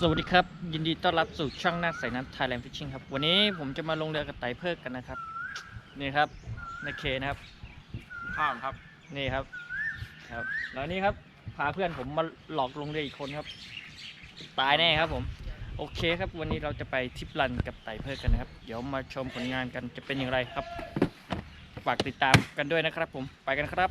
สวัสดีครับ ยินดีต้อนรับสู่ช่องนาคสายน้ำ Thailand Fishing ครับ วันนี้ผมจะมาลงเรือกับไต่เพิกกันนะครับ นี่ครับในเคนะครับ ข้ามครับ นี่ครับ ครับ แล้วนี่ครับ พาเพื่อนผมมาหลอกลงเรืออีกคนครับ ตายแน่ครับผม โอเคครับ วันนี้เราจะไปทริปรันกับไต่เพิกกันนะครับ เดี๋ยวมาชมผลงานกันจะเป็นอย่างไรครับ ฝากติดตามกันด้วยนะครับผม ไปกันครับ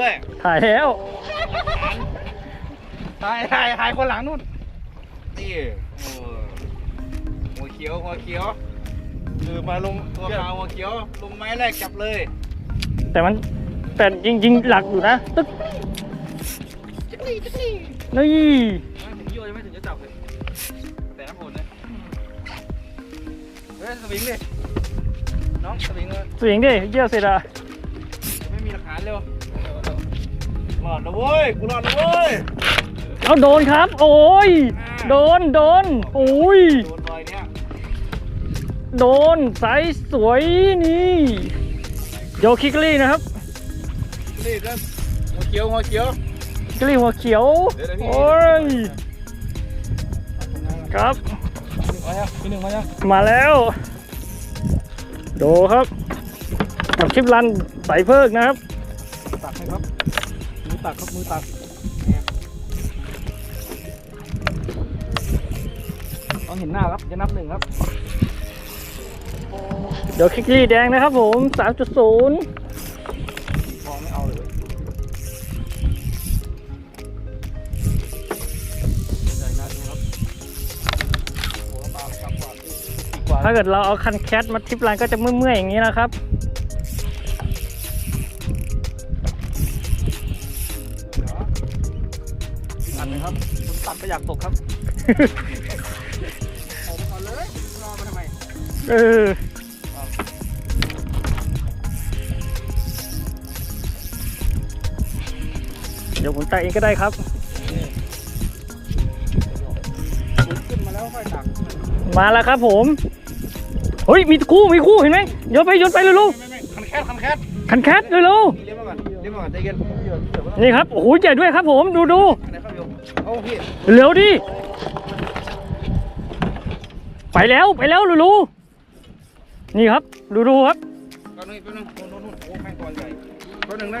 ด้วย ถ่ายแล้ว ถ่ายถ่ายถ่ายคนหลังนู่น นี่โอ้หัวเขียวหัวเขียวคือมาลงตัวขาวหัวเขียว ลงไม้แรกจับเลย แต่มันแต่จริงๆ หลักอยู่นะตึ๊กนี่ถึงโยยังไม่ถึงจะจับเลย แต่น้ำผลเลยเฮ้ยสวิงดิ น้องสวิงเลยเสียงดิเยี่ยวเสร็จอะไม่มีหลักฐานเร็ว รอดนะเว้ย กูรอดนะเว้ย เอาโดนครับ โอ้ย โดน โดนโอ้ย โดนรอยเนี้ยโดนไซส์สวยนี่โยคิกลี่นะครับนี่นะหัวเขียวหัวเขียวคิกลี่หัวเขียวเดี๋ยวๆพี่โอ้ย ครับมายังพี่หนึ่งมายังมาแล้วดูครับ กับคลิปรันใส่เพิกนะครับ ตักให้ครับมือ ตักครับมือตักต้องเห็นหน้าครับจะนับหนึ่งครับ เดี๋ยวคิกลี่แดงนะครับผม3.0มองไม่เอาเลยใหญ่น่าดูครับโอ้ปลาปลากว่าอีกกว่าถ้าเกิดเราเอาคันแคทมาทริปรันก็จะเมื่อยๆอย่างนี้นะครับ ครับผมตัดไปอยากตกครับออกมาก่อนเลยรอมาทำไมเออเดี๋ยวผมตักเองก็ได้ครับขึ้นมาแล้วค่อยตักมาแล้วครับผมเฮ้ยมีคู่มีคู่เห็นไหมโยนไปโยนไปเร็วไม่ไม่คันแคทคันแคทๆคันแคทเร็วเลี้ยงมาก่อนเลี้ยงมาก่อนใจเย็นๆนี่ครับโอ้โหใหญ่ด้วยครับผมดูดูอันไหนครับโยม เอาพี่เร็วดิ ไปแล้วไปแล้วลูๆนี่ครับดูดูครับนึงก็นึงโน่นโน่นโอ้แม่งตัวใหญ่แป๊บนึงนะ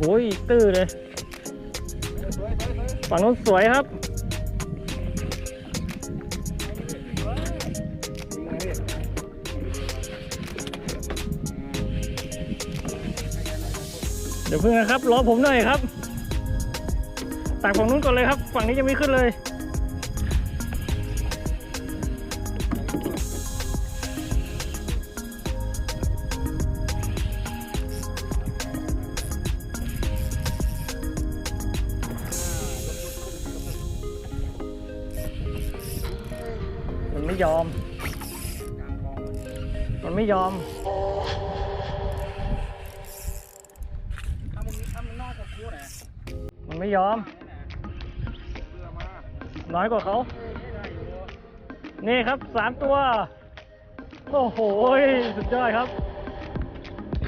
โอ้ยตื้อเลย ฝั่งนู้นสวยครับ เดี๋ยวเพิ่งนะครับ รอผมหน่อยครับตักฝั่งนู้นก่อนเลยครับ ฝั่งนี้ยังไม่ขึ้นเลย ยอม มันไม่ยอมมันไม่ยอม น้อยกว่าเขา นี่ครับสามตัว โอ้โห สุดยอดครับ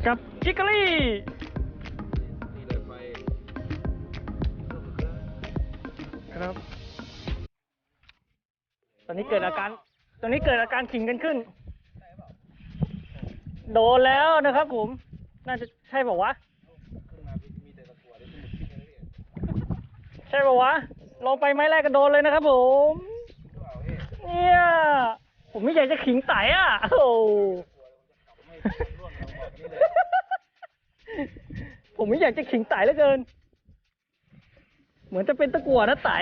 กับจิกกลี่ครับ ตอนนี้เกิดอาการ ตอนนี้เกิดอาการขิงกันขึ้น โดนแล้วนะครับผม น่าจะใช่เปล่าวะ ใช่ป่าวะ ลงไปไม้แรกก็โดนเลยนะครับผม เนี่ย ผมไม่อยากจะขิงไต่อะ โอ้ผมไม่อยากจะขิงไต่เหลือเกิน เหมือนจะเป็นตะกั่วนะไต่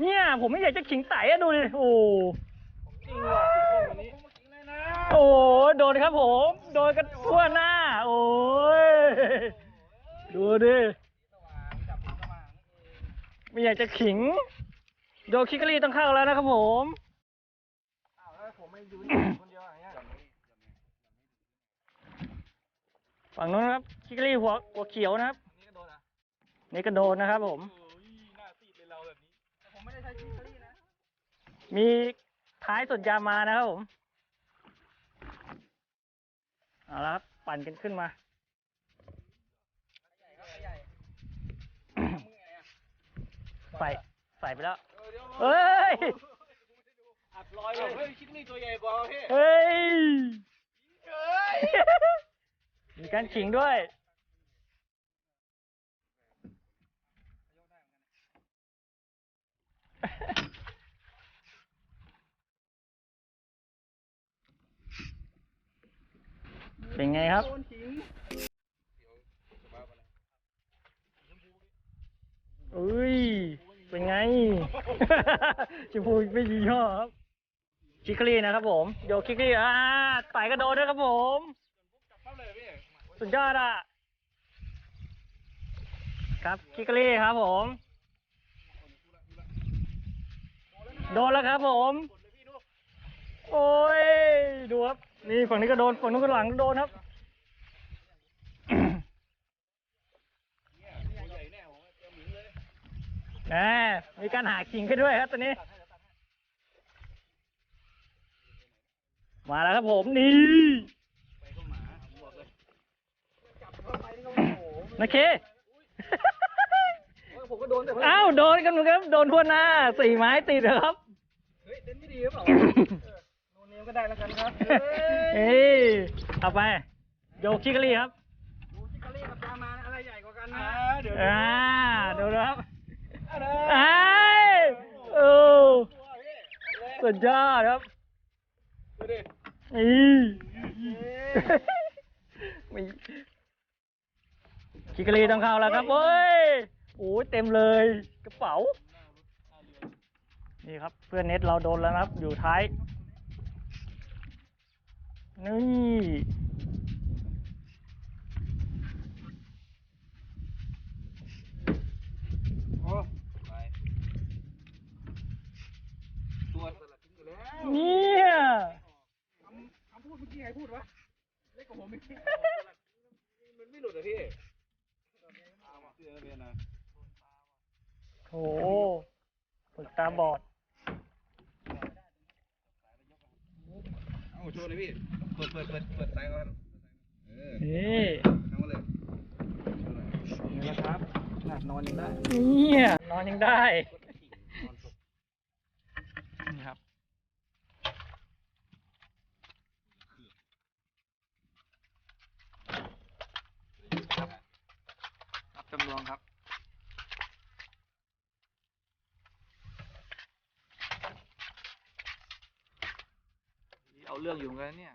เนี่ยผมไม่อยากจะขิงไต่อะดูดิโอ้โอ้โดนครับผม โดนกันทั่วหน้า โอ้ยดูดิไม่อยากจะขิง โดนคิกกรีต้องเข้าแล้วนะครับผมฝั่งนู้นครับคิกลี่หัวหัวเขียวนะครับ นี่ก็โดนนะครับผมโอ้ยหน้าซีดเลยเราแบบนี้แต่ผมไม่ได้ใช้ชิคลี่นะมีท้ายสุดยามานะครับผม เอาละครับ ปั่นกันขึ้นมา ใหญ่ครับใหญ่มึงไงอะใส่ใส่ไปแล้วเออเดี๋ยวเฮ้ย อัดลอยเลยเฮ้ยชิคลี่ตัวใหญ่กว่าพี่เฮ้ยเอ้ย มีการขิงด้วย เป็นไงครับโดนทิ้งเอ้ย เป็นไงชมพูไม่ยีห้อครับ คิกลี่นะครับผม โยคิกลี่อ่าต่กระโดดด้วยครับผม สุดยอดอะ ครับ คิกลี่ครับผม โดนแล้วครับผม โอ้ย ดูครับ นี่ฝั่งนี้ก็โดน ฝั่งนู้นก็หลังโดนครับแน่ผมเตรียมหมิงเลยแหมมีการหาคิงขึ้นด้วยครับตอนนี้ มาแล้วครับผม นี่ไปก็หมาเลยจับเข้าไปนี่ก็โอ้โหนะเค โดนแต่อ้าวโดนกันเหมือนกันโดนทั่วหน้าสี่ไม้ติดเลยครับเฮ้ยเต้นไม่ดีหรือเปล่าโนเนมก็ได้แล้วกันครับเฮ้ยเอาไปโยคิกลี่ครับดูชิคารี่กับจามาอะไรใหญ่กว่ากันนะเดี๋ยวอ่าดูนะครับอะไรไอ้ยโอ้สุดยอดครับดูดิอีมีคิกลี่ต้องเข้าแล้วครับเว้ย โอ้ยเต็มเลยกระเป๋า นี่ครับเพื่อนเน็ตเราโดนแล้วนะครับ อยู่ท้าย นี่ โอ้ไปตัวสลัดทิ้งอยู่แล้ว เนี่ย คำคำพูดเมื่อกี้ใครพูดวะเล็กกว่าผมอีกมันไม่หลุดเหรอพี่เสื้อเลยนะ โถฝึกตาบอดเอาโชว์หน่อยพี่ เปิดเปิดเปิดเปิดสายก่อนเออนี่ทำมาเลยนี่แหละครับหนักนอนยังได้เนี่ยนอนยังได้นี่ครับครับจำลองครับ เอา เรื่องอยู่เหมือนกันเนี่ย